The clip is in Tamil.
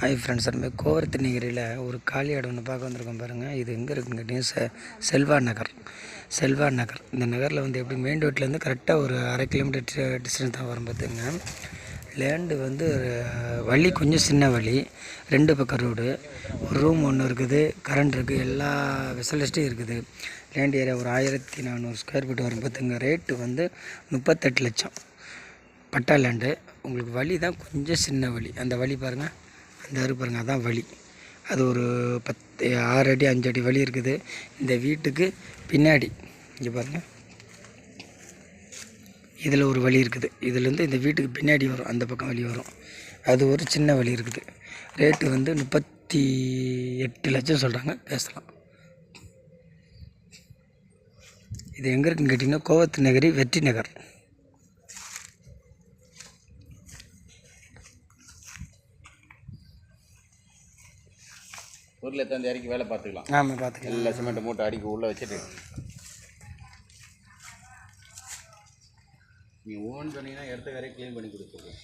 ஹாய் ஃப்ரெண்ட்ஸ் நம்ம கோவர்த்தநகிரியில் ஒரு காலி இடம் ஒன்று பார்க்க வந்திருக்கோம் பாருங்கள் இது எங்கே இருக்குன்னு கேட்டிங்கன்னா செ செல்வா நகர். செல்வா நகர். இந்த நகரில் வந்து எப்படி மெயின் ரோட்லேருந்து கரெக்டாக ஒரு அரை கிலோமீட்டர் டிஸ்டன்ஸ் தான் வரும் பார்த்துங்க லேண்டு வந்து வழி கொஞ்சம் சின்ன வழி. ரெண்டு பக்கம் ரோடு ஒரு ரூம் ஒன்று இருக்குது கரண்ட் இருக்குது எல்லா ஃபெசிலிட்டியும் இருக்குது. லேண்ட் ஏரியா ஒரு ஆயிரத்தி நானூறு ஸ்கொயர் ஃபீட் வரும் பார்த்துங்க ரேட்டு வந்து முப்பத்தெட்டு லட்சம். பட்டா லேண்டு உங்களுக்கு வழி தான் கொஞ்சம் சின்ன வழி. அந்த வழி பாருங்கள் அந்த இருக்கு பாருங்கள் அதான் வழி அது ஒரு பத்து ஆறு அடி அஞ்சு அடி வழி இருக்குது. இந்த வீட்டுக்கு பின்னாடி இங்கே பாருங்கள் இதில் ஒரு வழி இருக்குது. இதுலேருந்து இந்த வீட்டுக்கு பின்னாடி வரும் அந்த பக்கம் வழி வரும். அது ஒரு சின்ன வழி இருக்குது. ரேட்டு வந்து முப்பத்தி எட்டு லட்சம் சொல்கிறாங்க பேசலாம். இது எங்கே இருக்குன்னு கேட்டிங்கன்னா கோவத்து நகரி வெற்றி நகர். ஊரில் எத்தாந்து இறக்கி வேலை பார்த்துக்கலாம். ஆமாம் பார்த்துக்கலாம். எல்லா சிமெண்ட் மூட்டை அடிக்க உள்ளே வச்சுட்டு. நீங்கள் ஓன் சொன்னீங்கன்னா இடத்த வேற க்ளீன் பண்ணி கொடுத்துருவோம்